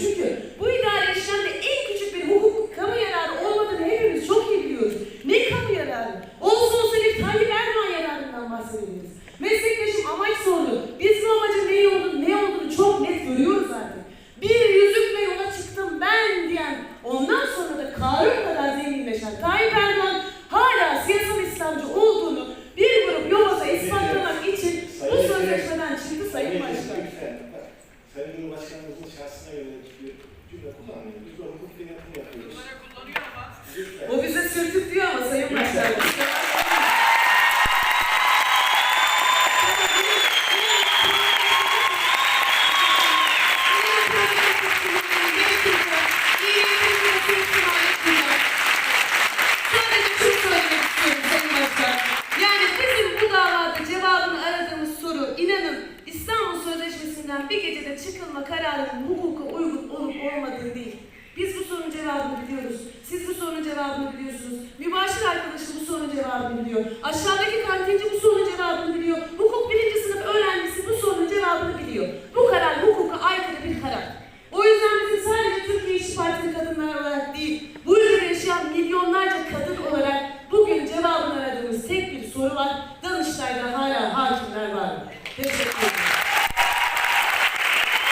Çünkü bu idari işlemde en küçük bir hukuk kamu yararı olmadığını hepimiz çok iyi biliyoruz. Ne kamu yararı? Olsun olsun bir Tayyip Erdoğan yararından bahsediyoruz. Meslektaşım amaç sordu. Biz bu amacın neyi olduğunu, ne olduğunu çok net görüyoruz zaten. Bir yüzükle yola çıktım ben diyen ondan sonra da Karun kadar zenginleşen Tayyip Erdoğan hala siyasal İslamcı olduğunu bir grup yolasa ispatlamak için bu sözleşmeden çıktı Sayın Başkan. Sayın Cumhurbaşkanımızın şahsına göre o bize sürtük diyor ama Sayın Başkan. Sadece şunu söylemek istiyorum Sayın Başkan. Yani bizim bu davada cevabını aradığımız soru inanın İstanbul Sözleşmesi'nden bir gecede çıkılma kararının hukuka cevabını biliyoruz. Siz bu sorunun cevabını biliyorsunuz. Mübaşir arkadaşım bu sorunun cevabını biliyor. Aşağıdaki kantinci bu sorunun cevabını biliyor. Hukuk birinci sınıf öğrencisi bu sorunun cevabını biliyor. Bu karar hukuka aykırı bir karar. O yüzden bizim sadece Türkiye İşçi Partisi kadınlar olarak değil, bu ülkede yaşayan milyonlarca kadın olarak bugün cevabını aradığımız tek bir soru var. Danıştay'da hala hakimler var. Teşekkür ederim.